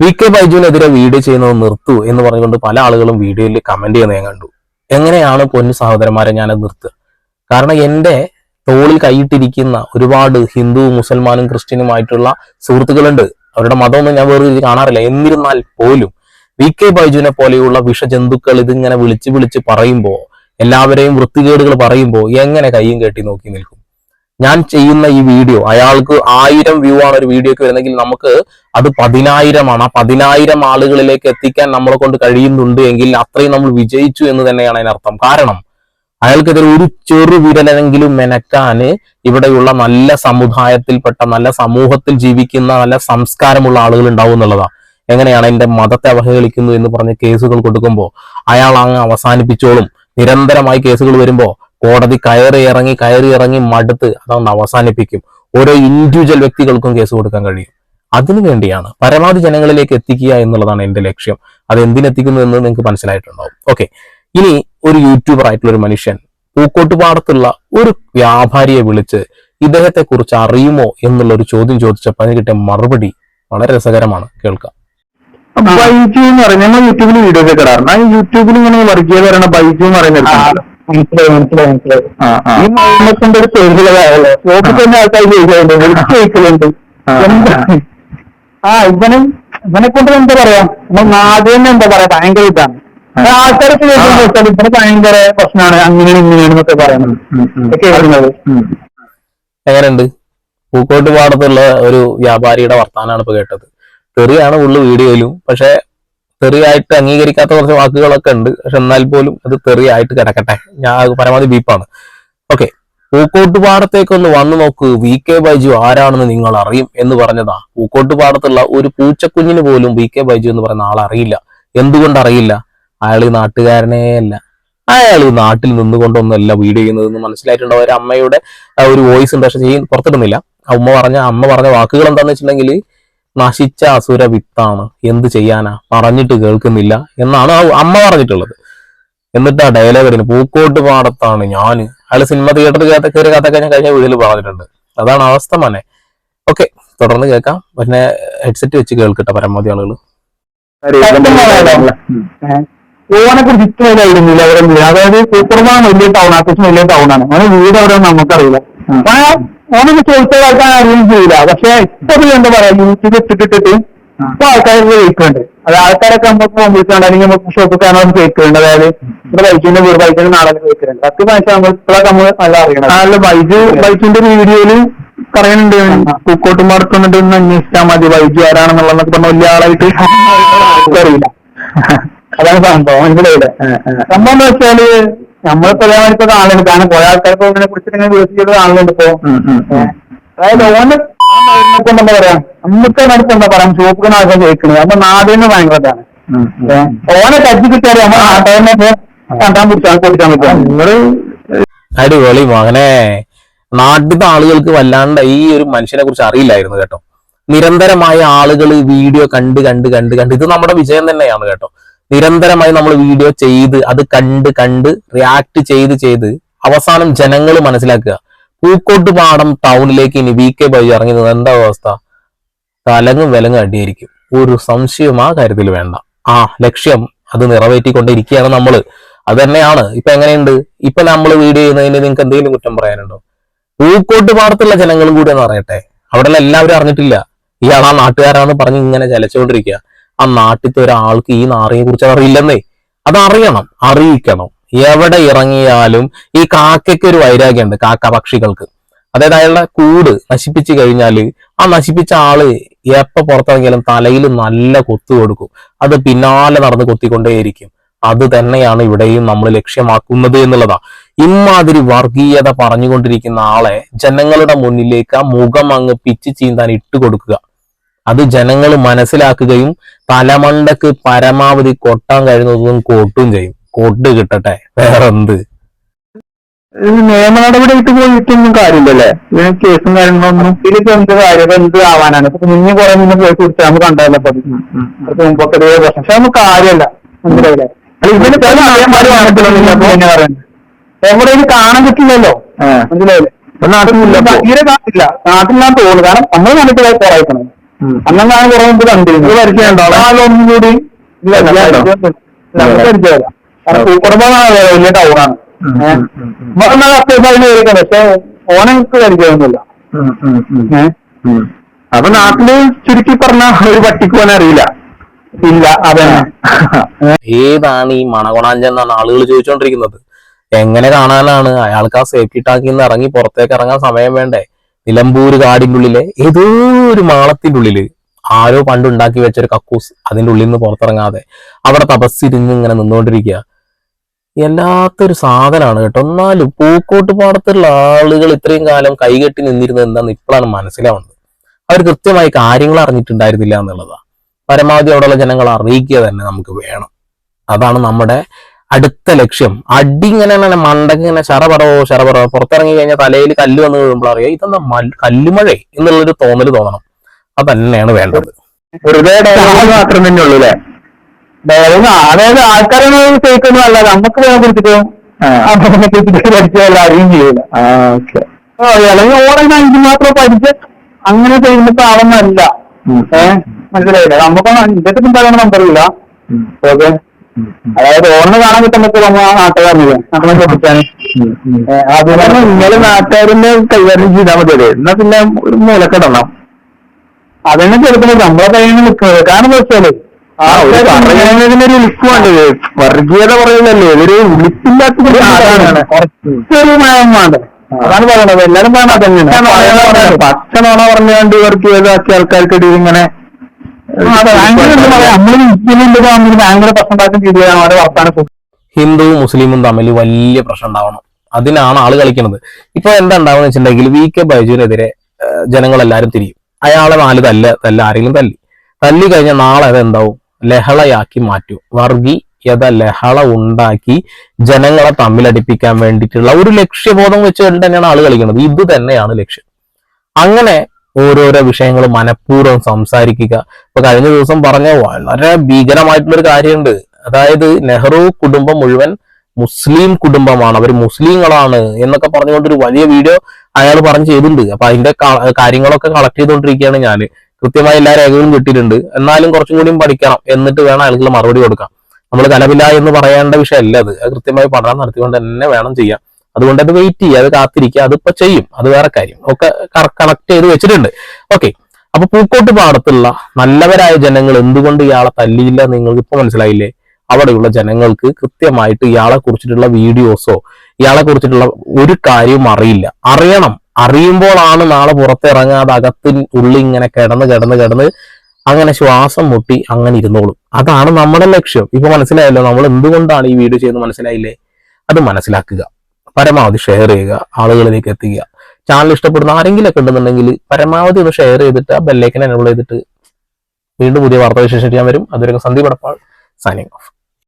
V K ബൈജുവിനെതിരെ video ചെയ്യുന്നത് നിർത്തൂ എന്ന് പറഞ്ഞുകൊണ്ട് പല ആളുകളും വീഡിയോയിൽ കമന്റ് ചെയ്യുന്നത് ഞാൻ കണ്ടു. എങ്ങനെയാണ് പൊന്നു സഹോദരന്മാരെ ഞാൻ നിർത്തുക? കാരണം എന്റെ തോളിൽ കൈയിട്ടിരിക്കുന്ന ഒരുപാട് ഹിന്ദു മുസൽമാനും ക്രിസ്ത്യനുമായിട്ടുള്ള സുഹൃത്തുക്കളുണ്ട്. അവരുടെ മതമൊന്നും ഞാൻ വേറെ കാണാറില്ല. എന്നിരുന്നാൽ പോലും വി കെ ബൈജുവിനെ പോലെയുള്ള വിഷജന്തുക്കൾ ഇതിങ്ങനെ വിളിച്ച് വിളിച്ച് പറയുമ്പോൾ എല്ലാവരെയും വൃത്തികേടുകൾ പറയുമ്പോൾ എങ്ങനെ കൈയും കെട്ടി നോക്കി നിൽക്കും? ഞാൻ ചെയ്യുന്ന ഈ വീഡിയോ അയാൾക്ക് ആയിരം വ്യൂ ആണ് ഒരു വീഡിയോക്ക് വരുന്നെങ്കിൽ നമുക്ക് അത് പതിനായിരമാണ്. ആ പതിനായിരം ആളുകളിലേക്ക് എത്തിക്കാൻ നമ്മളെ കൊണ്ട് കഴിയുന്നുണ്ട് എങ്കിൽ അത്രയും നമ്മൾ വിജയിച്ചു എന്ന് തന്നെയാണ് അതിനർത്ഥം കാരണം അയാൾക്കെതിരെ ഒരു ചെറു വിരലെങ്കിലും മെനക്കാന് ഇവിടെയുള്ള നല്ല സമുദായത്തിൽപ്പെട്ട നല്ല സമൂഹത്തിൽ ജീവിക്കുന്ന നല്ല സംസ്കാരമുള്ള ആളുകൾ ഉണ്ടാവും എന്നുള്ളതാ. എങ്ങനെയാണ് എന്റെ മതത്തെ അവഹേളിക്കുന്നു എന്ന് പറഞ്ഞ് കേസുകൾ കൊടുക്കുമ്പോൾ അയാൾ അങ്ങ് അവസാനിപ്പിച്ചോളും. നിരന്തരമായി കേസുകൾ വരുമ്പോൾ കോടതി കയറി ഇറങ്ങി കയറി ഇറങ്ങി മടുത്ത് അതൊന്ന് അവസാനിപ്പിക്കും. ഓരോ ഇൻഡിവിജ്വൽ വ്യക്തികൾക്കും കേസ് കൊടുക്കാൻ കഴിയും. അതിനു വേണ്ടിയാണ് പരമാവധി ജനങ്ങളിലേക്ക് എത്തിക്കുക എന്നുള്ളതാണ് എന്റെ ലക്ഷ്യം. അത് എന്തിനെത്തിക്കുന്നു എന്ന് നിങ്ങൾക്ക് മനസ്സിലായിട്ടുണ്ടാവും. ഓക്കെ ഇനി ഒരു യൂട്യൂബർ ആയിട്ടുള്ള ഒരു മനുഷ്യൻ പൂക്കോട്ടുപാടത്തുള്ള ഒരു വ്യാപാരിയെ വിളിച്ച് ഇദ്ദേഹത്തെ കുറിച്ച് അറിയുമോ എന്നുള്ള ഒരു ചോദ്യം ചോദിച്ചപ്പോൾ അതിന് കിട്ടിയ മറുപടി വളരെ രസകരമാണ്. കേൾക്കാം. ബൈജു എന്ന് പറഞ്ഞാൽ യൂട്യൂബിൽ വീഡിയോസ് ഒക്കെ ഇടാറുണ്ട്. ആ യൂട്യൂബിൽ ഇങ്ങനെ വർക്ക് ചെയ്ത് പറയണ ബൈജു എന്ന് പറയുന്ന ഒരു മനസ്സിലായി മനസ്സിലായി മനസ്സിലായി. ഈ മൈനസിന്റെ ഒരു പേരുകളായല്ലോ തന്നെ ആൾക്കാർ ആ, ആ. ഇവനും ഇവനെ കൊണ്ട് എന്താ പറയാ? നമ്മൾ നാടിന് എന്താ പറയാ? ഭയങ്കര ഇതാണ്. ആ. ആൾക്കാരൊക്കെ ചോദിക്കുന്നത് ഇവന് ഭയങ്കര പ്രശ്നമാണ്. അങ്ങനെയാണ് ഇങ്ങനെയാണെന്നൊക്കെ പറയുന്നത്. ഉം, ഉം. ഒക്കെ വരുന്നത് ഉം. ഒരു വ്യാപാരിയുടെ വർത്താനാണ് ഇപ്പൊ കേട്ടത്. തെറിയാണ് ഉള്ളു വീഡിയോയിലും പക്ഷെ തെറിയായിട്ട് അംഗീകരിക്കാത്ത കുറച്ച് വാക്കുകളൊക്കെ ഉണ്ട്. പക്ഷെ എന്നാൽ പോലും അത് തെറിയായിട്ട് കിടക്കട്ടെ. ഞാൻ പരമാവധി ബീപ്പാണ് ഓക്കെ പൂക്കോട്ടുപാടത്തേക്കൊന്ന് വന്നു നോക്ക്. വി കെ ബൈജു ആരാണെന്ന് നിങ്ങൾ അറിയും എന്ന് പറഞ്ഞതാ. പൂക്കോട്ട് പാടത്തുള്ള ഒരു പൂച്ചക്കുഞ്ഞിന് പോലും വി കെ ബൈജു എന്ന് പറയുന്ന ആൾ അറിയില്ല. എന്തുകൊണ്ട് അറിയില്ല? അയാൾ ഈ അല്ല. അയാൾ ഈ നാട്ടിൽ നിന്നുകൊണ്ടൊന്നുമല്ല വീഡിയോ ചെയ്യുന്നതെന്ന് മനസ്സിലായിട്ടുണ്ടാവും ഒരു അമ്മയുടെ ഒരു വോയിസ് ഉണ്ട്. പക്ഷെ ചെയ്യും പുറത്തിടുന്നില്ല. ആ ഉമ്മ പറഞ്ഞ അമ്മ പറഞ്ഞ വാക്കുകൾ എന്താണെന്ന് വെച്ചിട്ടുണ്ടെങ്കിൽ നശിച്ച അസുര വിത്താണ്. എന്ത് ചെയ്യാനാ? പറഞ്ഞിട്ട് കേൾക്കുന്നില്ല എന്നാണ് അമ്മ പറഞ്ഞിട്ടുള്ളത്. എന്നിട്ട് ആ ഡയലോഗിന് പൂക്കോട്ട് പാടത്താണ് ഞാൻ അയാൾ സിനിമ തിയേറ്ററിൽ കേട്ട കയറി കഥയൊക്കെ ഞാൻ കഴിഞ്ഞ വീട്ടിൽ പറഞ്ഞിട്ടുണ്ട്. അതാണ് അവസ്ഥ മനെ. ഓക്കെ തുടർന്ന് കേൾക്കാം. പിന്നെ ഹെഡ്സെറ്റ് വെച്ച് കേൾക്കട്ടെ പരമാവധി ആളുകൾ ഓനെ കുറിച്ച് ഇത്ര അതായത് സൂപ്പർമാൻ വലിയ ടൗൺ അത്യാവശ്യം വലിയ വീട് അവിടെ നമുക്കറിയില്ല. ഓനൊക്കെ ചോദിച്ചാൽ ആൾക്കാർ അറിയുകയും ചെയ്യില്ല. പക്ഷെ ഇപ്പൊ എന്താ പറയാ? യൂട്യൂബ് ഇട്ടിട്ടിട്ട് ഇപ്പൊ ആൾക്കാർ കേൾക്കുന്നുണ്ട് അത് ആൾക്കാരൊക്കെ നമുക്ക് വിളിച്ചാണ്ട് അല്ലെങ്കിൽ നമുക്ക് ഷോപ്പിൽ കാണാൻ കേൾക്കുന്നുണ്ട് അതായത് ഇവിടെ ബൈക്കിന്റെ വീട് ബൈക്കിന്റെ നാളെ കേൾക്കുന്നുണ്ട് സത്യം മനസ്സിൽ നമ്മൾ ഇപ്പോഴൊക്കെ നമ്മൾ നല്ല അറിയണം അല്ല ബൈജ് ബൈക്കിന്റെ വീഡിയോയിൽ പറയുന്നുണ്ട് പൂക്കോട്ടും പാടത്തുന്നിട്ട് ഒന്ന് അന്വേഷിച്ചാൽ മതി. ബൈജു ആരാണെന്നുള്ളതൊക്കെ പറഞ്ഞ വലിയ ആളായിട്ട് അറിയില്ല അതാണ് സംഭവം. മനസ്സിലായില്ലേ? സംഭവം എന്ന് വെച്ചാൽ നമ്മളിപ്പോ ഇതേമാതിരിപ്പോ ആളുണ്ട് കാരണം കുറെ ആൾക്കാർക്ക് ഇതിനെ കുറിച്ച് ഇങ്ങനെ വിളിച്ചിട്ട് കാണലുണ്ട് ഇപ്പോ. അതായത് ഓന് എന്താ പറയാ? നമുക്ക് അടുത്ത് എന്താ പറയാ? ഷോപ്പിന് ആൾക്കാർ ജയിക്കുന്നത് അപ്പൊ നാടിന് ഭയങ്കര ഇതാണ് ഉം, ഉം. ഏ, ഓനെ കജ്ജി കിട്ടിയാൽ നമ്മൾ നാട്ടുകാരനെ കണ്ടാൻ പിടിച്ചാൽ കൊടുക്കാൻ പറ്റും നിങ്ങൾ അടിപൊളി മകനെ. നാട്ടിലത്തെ ആളുകൾക്ക് വല്ലാണ്ട് ഈ ഒരു മനുഷ്യനെ കുറിച്ച് അറിയില്ലായിരുന്നു കേട്ടോ. നിരന്തരമായ ആളുകൾ വീഡിയോ കണ്ട് കണ്ട് കണ്ട് കണ്ട്. ഇത് നമ്മുടെ വിജയം തന്നെയാണ് കേട്ടോ. നിരന്തരമായി നമ്മൾ വീഡിയോ ചെയ്ത് അത് കണ്ട് കണ്ട് റിയാക്ട് ചെയ്ത് ചെയ്ത് അവസാനം ജനങ്ങൾ മനസ്സിലാക്കുക. പൂക്കോട്ട് പാടം ടൗണിലേക്ക് ഇനി വി കെ ബൈജു ഇറങ്ങി എന്താ അവസ്ഥ? തലങ്ങും വിലങ്ങും അടിയായിരിക്കും. ഒരു സംശയം ആ കാര്യത്തിൽ വേണ്ട. ആ ലക്ഷ്യം അത് നിറവേറ്റിക്കൊണ്ടിരിക്കുകയാണ് നമ്മൾ അത് തന്നെയാണ്. ഇപ്പൊ എങ്ങനെയുണ്ട്? ഇപ്പൊ നമ്മൾ വീഡിയോ ചെയ്യുന്നതിന് നിങ്ങൾക്ക് എന്തെങ്കിലും കുറ്റം പറയാനുണ്ടോ? പൂക്കോട്ട് പാടത്തുള്ള ജനങ്ങളും കൂടി ഒന്ന് അറിയട്ടെ അവിടെ എല്ലാവരും അറിഞ്ഞിട്ടില്ല. ഇയാൾ ആ നാട്ടുകാരാണെന്ന് പറഞ്ഞ് ഇങ്ങനെ ചലച്ചുകൊണ്ടിരിക്കുക. ആ നാട്ടിലത്തെ ഒരാൾക്ക് ഈ നാറിയെ കുറിച്ച് അറിയില്ലെന്നേ. അത് അറിയണം അറിയിക്കണം. എവിടെ ഇറങ്ങിയാലും ഈ കാക്കയ്ക്ക് ഒരു വൈരാഗ്യമുണ്ട് കാക്ക പക്ഷികൾക്ക്. അതായത് അയാളുടെ കൂട് നശിപ്പിച്ചു കഴിഞ്ഞാൽ ആ നശിപ്പിച്ച ആൾ എപ്പ പുറത്തിറങ്ങിയാലും തലയിൽ നല്ല കൊത്തു കൊടുക്കും. അത് പിന്നാലെ നടന്ന് കൊത്തിക്കൊണ്ടേയിരിക്കും. അത് തന്നെയാണ് ഇവിടെയും നമ്മൾ ലക്ഷ്യമാക്കുന്നത് എന്നുള്ളതാ. ഇമാതിരി വർഗീയത പറഞ്ഞുകൊണ്ടിരിക്കുന്ന ആളെ ജനങ്ങളുടെ മുന്നിലേക്ക് ആ മുഖം അങ്ങ് പിച്ച് ചീന്താൻ ഇട്ട് കൊടുക്കുക അത് ജനങ്ങൾ മനസ്സിലാക്കുകയും തലമണ്ടക്ക് പരമാവധി കൊട്ടാൻ കഴിയുന്നതും കൊട്ടും ചെയ്യും. കൊട്ട് കിട്ടട്ടെ. വേറെന്ത്? ഇത് നിയമ നടപടി ആയിട്ട് പോയിട്ടൊന്നും കാര്യമില്ലല്ലേ? ഇതിന് കേസും കാര്യങ്ങളൊന്നും ഇതിപ്പോ എന്ത് കാര്യം എന്ത് ആവാനാണ്? ഇപ്പൊ മുന്നേ കുറെ മുന്നേ പോയി കുറിച്ച് നമ്മൾ കണ്ടതല്ലേ ഇപ്പൊ മുമ്പൊക്കെ പ്രശ്നം. പക്ഷെ നമുക്ക് കാര്യമല്ല. മനസ്സിലായില്ലേ? ഇതിന് പല എന്നെ പറയുന്നത് എവിടെ ഇത് കാണാൻ പറ്റില്ലല്ലോ? ആ. മനസ്സിലായില്ലേ? നാട്ടിൽ നാട്ടിലില്ല. തീരെ കാണില്ല നാട്ടിലാൻ തോന്നുന്നു. കാരണം നമ്മൾ കണ്ടിട്ട് കുറയിക്കണം ഞാൻ കുറെ മുമ്പ് കണ്ടിരുന്നു ഒന്നും കൂടി ഇല്ല, ഇല്ല, പരിചയമൊന്നും ഇല്ല. നമുക്ക് പരിചയമില്ല. കാരണം പൂക്കുടമാണ് വലിയ ടൗണാണ് നമ്മൾ അത്യാവശ്യം അതിന് കയറിക്കണം പക്ഷെ ഓനെ എനിക്ക് പരിചയമൊന്നുമില്ല. അപ്പൊ നാട്ടിൽ ചുരുക്കി പറഞ്ഞ ഒരു പട്ടിക്ക് പോകാൻ അറിയില്ല. ഇല്ല അതെ ഏതാണ് ഈ മണകൊണാഞ്ചൻ എന്നാണ് ആളുകൾ ചോദിച്ചുകൊണ്ടിരിക്കുന്നത് എങ്ങനെ കാണാനാണ്? അയാൾക്ക് ആ സേഫ്റ്റി ടാങ്കിൽ നിന്ന് ഇറങ്ങി പുറത്തേക്ക് ഇറങ്ങാൻ സമയം വേണ്ടേ? നിലമ്പൂര് കാടിന്റെ ഉള്ളിലെ ഏതോ ഒരു മാളത്തിന്റെ ഉള്ളിൽ ആരോ പണ്ടുണ്ടാക്കി വെച്ച ഒരു കക്കൂസ് അതിന്റെ ഉള്ളിൽ നിന്ന് പുറത്തിറങ്ങാതെ അവിടെ തപസ്സിരുന്ന് ഇങ്ങനെ നിന്നുകൊണ്ടിരിക്കുക എല്ലാത്തൊരു സാധനമാണ് കേട്ടോ. എന്നാലും പൂക്കോട്ട് പാടത്തുള്ള ആളുകൾ ഇത്രയും കാലം കൈകെട്ടി നിന്നിരുന്നത് എന്താന്ന് ഇപ്പോഴാണ് മനസ്സിലാവുന്നത്. അവർ കൃത്യമായി കാര്യങ്ങൾ അറിഞ്ഞിട്ടുണ്ടായിരുന്നില്ല എന്നുള്ളതാണ് പരമാവധി അവിടെയുള്ള ജനങ്ങൾ അറിയിക്കുക തന്നെ നമുക്ക് വേണം. അതാണ് നമ്മുടെ അടുത്ത ലക്ഷ്യം. അടി ഇങ്ങനെ ഇങ്ങനെ മണ്ടക്ക് ഇങ്ങനെ ശറപറോ ശറപറോ പുറത്തിറങ്ങി കഴിഞ്ഞാൽ തലയിൽ കല്ല് വന്ന് കഴിയുമ്പോൾ അറിയാം? ഇതെന്താ മൽ- കല്ലുമഴ എന്നുള്ളൊരു തോന്നൽ തോന്നണം. അതന്നെയാണ് വേണ്ടത്. വെറുതെ ഡയലോഗ് മാത്രം തന്നെ ഉള്ളൂ അല്ലേ? ഡയലോഗ് അതായത് ആൾക്കാരെ കേൾക്കുന്നു അല്ല നമുക്ക് വേണം കുറിച്ചിട്ട് പഠിച്ചതല്ല അറിയും ചെയ്യില്ല ആ ഓക്കെ അല്ലെങ്കിൽ ഓരോ അഞ്ചു മാത്രം പഠിച്ച് അങ്ങനെ ചെയ്യുന്നിട്ട് ആവുന്നല്ല ഏഹ് മനസ്സിലായില്ല? നമുക്കൊന്നും ഇതൊക്കെ എന്താണെന്ന് നമുക്കറിയില്ല ഓക്കെ. അതായത് ഓർമ്മ കാണാൻ കിട്ടുമ്പോൾ നമ്മൾ ആ നാട്ടുകാരനില്ല നമ്മളെ അതുകൊണ്ട് നിങ്ങൾ നാട്ടുകാരന്റെ കൈകാര്യം ചെയ്താൽ മതി അല്ലേ എന്നാ പിന്നെ ഒരു മൂലക്കടണം അതന്നെ ചെറുപ്പം നമ്മളെ കയ്യിൽ നിൽക്കുന്നത് കാരണം എന്താ വെച്ചാൽ ഒരു പറയുന്നതിനൊരു ഉളിപ്പ് വേണ്ടത്. വർഗീയത പറയുന്നല്ലേ ഇതൊരു സാധനമാണ്. കുറച്ചൊരു മയം വേണ്ട? അതാണ് പറയണത്. എല്ലാരും പറയണത് തന്നെയാണ് പച്ചനാണോ പറഞ്ഞുകൊണ്ട് വർഗീയതാക്കിയ ആൾക്കാർക്കിടയിൽ ഇങ്ങനെ ഹിന്ദുവും മുസ്ലിമും തമ്മിൽ വലിയ പ്രശ്നം ഉണ്ടാവണം. അതിനാണ് ആൾ കളിക്കുന്നത് ഇപ്പൊ എന്താ ഉണ്ടാവുന്ന വെച്ചിട്ടുണ്ടെങ്കിൽ വി കെ ബൈജുവിനെതിരെ ജനങ്ങളെല്ലാരും തിരിയും. അയാളെ നാല് തല്ല തല്ല ആരെങ്കിലും തല്ലി. തല്ലി കഴിഞ്ഞാൽ നാളെ അതെന്താവും ലഹളയാക്കി മാറ്റും. വർഗീയത ലഹള ഉണ്ടാക്കി ജനങ്ങളെ തമ്മിലടിപ്പിക്കാൻ വേണ്ടിയിട്ടുള്ള ഒരു ലക്ഷ്യബോധം വെച്ചുകൊണ്ട് തന്നെയാണ് ആൾ കളിക്കുന്നത്. ഇത് തന്നെയാണ് ലക്ഷ്യം. അങ്ങനെ ഓരോരോ വിഷയങ്ങൾ മനഃപൂർവം സംസാരിക്കുക ഇപ്പൊ കഴിഞ്ഞ ദിവസം പറഞ്ഞ വളരെ ഭീകരമായിട്ടുള്ള ഒരു കാര്യമുണ്ട്. അതായത് നെഹ്റു കുടുംബം മുഴുവൻ മുസ്ലിം കുടുംബമാണ്. അവർ മുസ്ലിങ്ങളാണ് എന്നൊക്കെ പറഞ്ഞുകൊണ്ട് ഒരു വലിയ വീഡിയോ അയാൾ പറഞ്ഞു ചെയ്തിട്ടുണ്ട്. അപ്പൊ അതിന്റെ കാര്യങ്ങളൊക്കെ കളക്ട് ചെയ്തുകൊണ്ടിരിക്കുകയാണ് ഞാൻ കൃത്യമായി എല്ലാ രേഖകളും കിട്ടിയിട്ടുണ്ട്. എന്നാലും കുറച്ചും കൂടിയും പഠിക്കണം എന്നിട്ട് വേണം അയാൾക്ക് മറുപടി കൊടുക്കാം നമ്മൾ കലവില്ല എന്ന് പറയേണ്ട വിഷയമല്ല അത്. അത് കൃത്യമായി പഠനം നടത്തിക്കൊണ്ട് തന്നെ വേണം ചെയ്യാം അതുകൊണ്ട് അത് വെയിറ്റ് ചെയ്യുക അത് കാത്തിരിക്കുക അതിപ്പോ ചെയ്യും. അത് വേറെ കാര്യം. ഒക്കെ കണക്ട് ചെയ്ത് വെച്ചിട്ടുണ്ട്. ഓക്കെ അപ്പൊ പൂക്കോട്ട് പാടത്തുള്ള നല്ലവരായ ജനങ്ങൾ എന്തുകൊണ്ട് ഇയാളെ തല്ലിയില്ല നിങ്ങൾക്ക് ഇപ്പൊ മനസ്സിലായില്ലേ? അവിടെയുള്ള ജനങ്ങൾക്ക് കൃത്യമായിട്ട് ഇയാളെ കുറിച്ചിട്ടുള്ള വീഡിയോസോ ഇയാളെ കുറിച്ചിട്ടുള്ള ഒരു കാര്യവും അറിയില്ല. അറിയണം. അറിയുമ്പോഴാണ് നാളെ പുറത്തിറങ്ങാതെ അകത്തിൽ ഉള്ളി ഇങ്ങനെ കിടന്ന് കിടന്ന് കിടന്ന് അങ്ങനെ ശ്വാസം മുട്ടി അങ്ങനെ ഇരുന്നോളും. അതാണ് നമ്മുടെ ലക്ഷ്യം. ഇപ്പൊ മനസ്സിലായല്ലോ നമ്മൾ എന്തുകൊണ്ടാണ് ഈ വീഡിയോ ചെയ്യുന്നത് മനസ്സിലായില്ലേ? അത് മനസ്സിലാക്കുക. പരമാവധി ഷെയർ ചെയ്യുക. ആളുകളിലേക്ക് എത്തിക്കുക. ചാനൽ ഇഷ്ടപ്പെടുന്ന ആരെങ്കിലും ഒക്കെ ഉണ്ടെന്നുണ്ടെങ്കിൽ പരമാവധി ഒന്ന് ഷെയർ ചെയ്തിട്ട് ആ ബെല്ലേക്കൻ എനേബിൾ ചെയ്തിട്ട് വീണ്ടും പുതിയ വാർത്താ വിശേഷം ചെയ്യാൻ വരും. അതുവരെ സന്ദീപ് പടപ്പാൾ സൈനിങ് ഓഫ്